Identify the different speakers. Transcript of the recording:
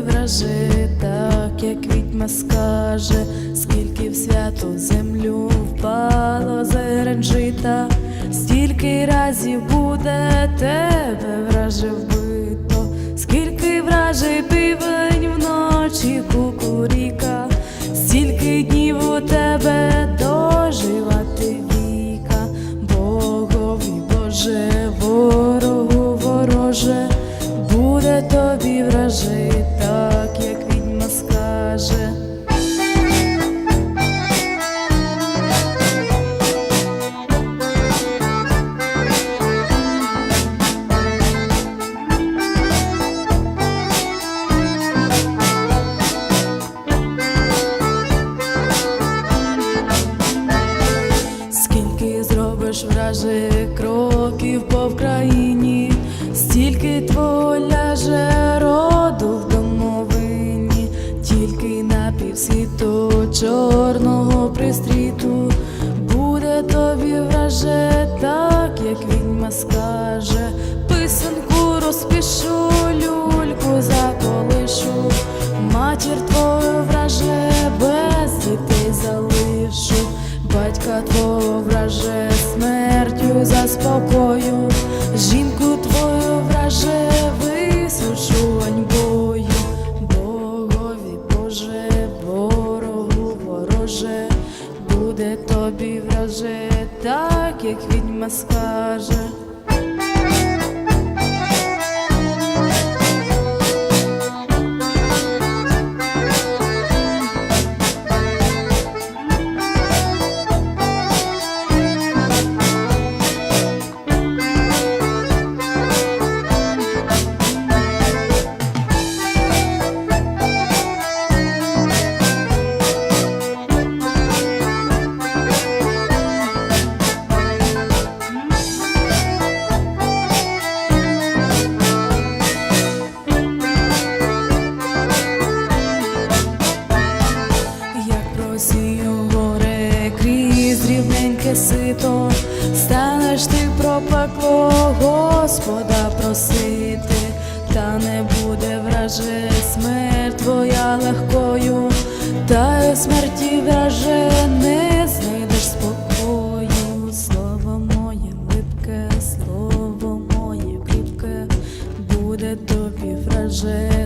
Speaker 1: враже, так як відьма скаже, скільки в святу землю впало зерен стільки разів буде тебе враже вбито, скільки вражий півень вночі кукуріка, враже кроків по Вкраїні, стільки твого ляже роду в домовині, тільки на півсвіту чорного пристріту. Буде тобі враже, так як відьма скаже, писанку розпишу, люльку заколишу, матір твою враже, без дітей залишу. Батька твого враже смертю заспокою, жінку твою враже висушу ганьбою, Богові Боже, ворогу вороже, буде тобі враже, так як відьма скаже. Рівненьке сито, станеш ти про пекло Господа просити, та не буде враже смерть твоя легкою, та й у смерті враже не знайдеш спокою. Слово моє липке, слово моє кріпке, буде тобі враже,